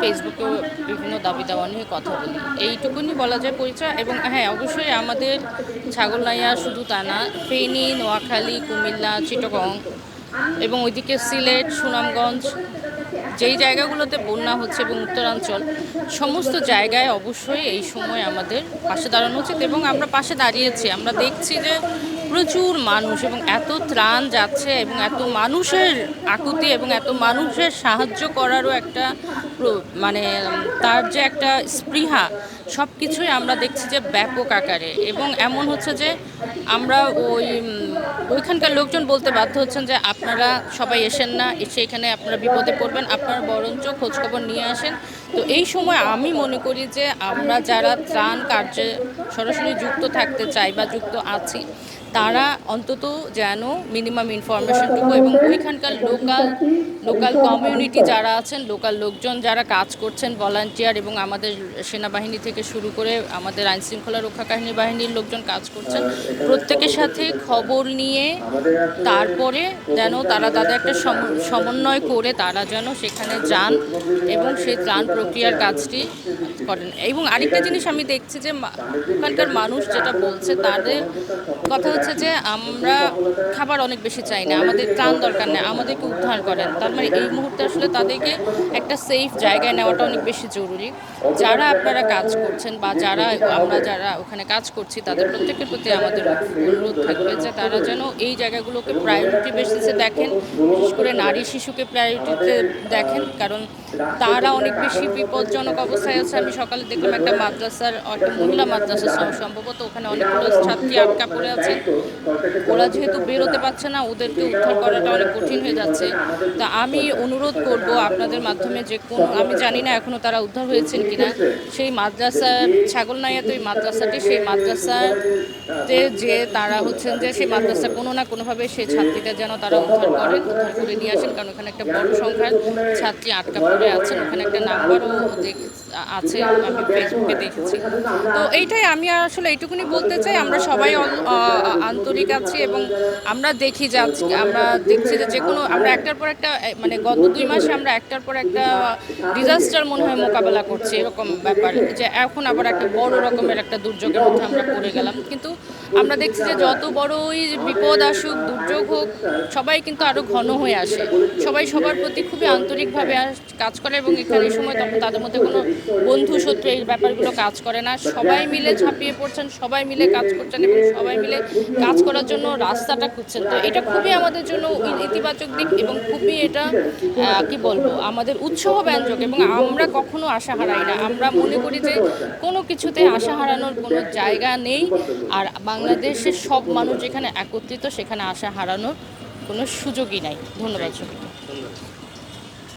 ফেসবুকে বিভিন্ন দাবি দাওয়া নিয়ে কথা বলি। এইটুকুনি বলা যায় পরিচয় এবং হ্যাঁ অবশ্যই আমাদের ছাগলনাইয়া শুধু তা না, ফেনী, নোয়াখালী, কুমিল্লা, চিটগং এবং ওইদিকে সিলেট, সুনামগঞ্জ যেই জায়গাগুলোতে বন্যা হচ্ছে এবং উত্তরাঞ্চল, সমস্ত জায়গায় অবশ্যই এই সময় আমাদের পাশে দাঁড়ানো উচিত এবং আমরা পাশে দাঁড়িয়েছি। আমরা দেখছি যে প্রচুর মানুষ এবং এত ত্রাণ যাচ্ছে এবং এত মানুষের আকুতি এবং এত মানুষের সাহায্য করারও একটা মানে তার যে একটা স্পৃহা সব কিছুই আমরা দেখছি যে ব্যাপক আকারে এবং এমন হচ্ছে যে আমরা ওই, ওইখানকার লোকজন বলতে বাধ্য হচ্ছেন যে আপনারা সবাই এসেন না, এসে এখানে আপনারা বিপদে পড়বেন আপনারা বরঞ্চ খোঁজখবর নিয়ে আসেন। তো এই সময় আমি মনে করি যে আমরা যারা ত্রাণ কার্যে সরাসরি যুক্ত থাকতে চাই বা যুক্ত আছি তারা অন্তত যেন মিনিমাম ইনফরমেশনটুকু এবং ওইখানকার লোকাল লোকাল কমিউনিটি যারা আছেন, লোকাল লোকজন যারা কাজ করছেন ভলান্টিয়ার এবং আমাদের সেনাবাহিনী থেকে শুরু করে আমাদের আইনশৃঙ্খলা রক্ষাকাহিনী বাহিনীর লোকজন কাজ করছেন, প্রত্যেকের সাথে খবর নিয়ে তারপরে যেন তারা তাদের একটা সম- সমন্বয় করে তারা যেন সেখানে যান এবং সেই ত্রাণ প্রক্রিয়ার কাজটি করেন। এবং আরেকটা জিনিস আমি দেখছি যে ওখানকার মানুষ যেটা বলছে, তাদের কথা হচ্ছে যে আমরা খাবার অনেক বেশি চাই না, আমাদের ত্রাণ দরকার নেই, আমাদেরকে উদ্ধার করেন। তার মানে এই মুহূর্তে আসলে তাদেরকে একটা সেফ জায়গায় নেওয়াটা অনেক বেশি জরুরি। যারা আপনারা কাজ করছেন বা যারা আমরা যারা ওখানে কাজ করছি, তাদের প্রত্যেকের প্রতি আমাদের অনুরোধ থাকবে যে তারা যেন এই জায়গাগুলোকে প্রায়োরিটি বেসিসে দেখেন, বিশেষ করে নারী শিশুকে প্রায়োরিটিতে দেখেন, কারণ তারা অনেক বেশি বিপজ্জনক অবস্থায় আছে। আমি সকালে দেখলাম একটা মাদ্রাসার, একটা মহিলা মাদ্রাসা সম- সম্ভবত ওখানে অনেকগুলো ছাত্রী আটকা পড়ে আছে। ওরা যেহেতু বেরোতে পারছে না, ওদেরকে উদ্ধার করাটা অনেক কঠিন হয়ে যাচ্ছে। তা আমি অনুরোধ করব আপনাদের মাধ্যমে যে কোন আমি জানি না এখনও তারা উদ্ধার হয়েছেন কিনা। সেই মাদ্রাসার ছাগলনাইয়াতে ওই মাদ্রাসাটি, সেই মাদ্রাসাতে যে তারা হচ্ছেন যে সেই মাদ্রাসা কোনো না কোনোভাবে সেই ছাত্রীটা যেন তারা উদ্ধার করেন উদ্ধার করে নিয়ে আসেন। কারণ ওখানে একটা বড় সংখ্যার ছাত্রী আটকা পড়ে আছেন ওখানে একটা নাম্বারও আছে, আমি ফেসবুকে দেখেছি। তো এইটাই আমি আসলে এইটুকুনি বলতে চাই। আমরা সবাই আন্তরিক আছি এবং আমরা দেখি যাচ্ছি আমরা দেখছি যে যে কোনো, আমরা একটার পর একটা মানে গত দুই মাসে আমরা একটার পর একটা ডিজাস্টার মনে হয় মোকাবেলা করছি, এরকম ব্যাপার। যে এখন আবার একটা বড় রকমের একটা দুর্যোগের মধ্যে আমরা পড়ে গেলাম। কিন্তু আমরা দেখছি যে যত বড়ই বিপদ আসুক, দুর্যোগ হোক, সবাই কিন্তু আরও ঘন হয়ে আসে। সবাই সবার প্রতি খুবই আন্তরিকভাবে কাজ করে এবং এখানে এই সময় তখন তাদের মধ্যে কোনো বন্ধু শত্রু এই ব্যাপারগুলো কাজ করে না। সবাই মিলে ঝাঁপিয়ে পড়ছেন, সবাই মিলে কাজ করছেন এবং সবাই মিলে কাজ করার জন্য রাস্তাটা খুঁজছেন। তো এটা খুবই আমাদের জন্য ইতিবাচক দিক এবং খুবই এটা কি বলব, আমাদের উৎসাহ ব্যঞ্জক এবং আমরা কখনো আশা হারাই না। আমরা মনে করি যে কোনো কিছুতে আশা হারানোর কোনো জায়গা নেই। আর বাংলাদেশের সব মানুষ যেখানে একত্রিত সেখানে আশা হারানোর কোনো সুযোগই নাই। ধন্যবাদ সবাইকে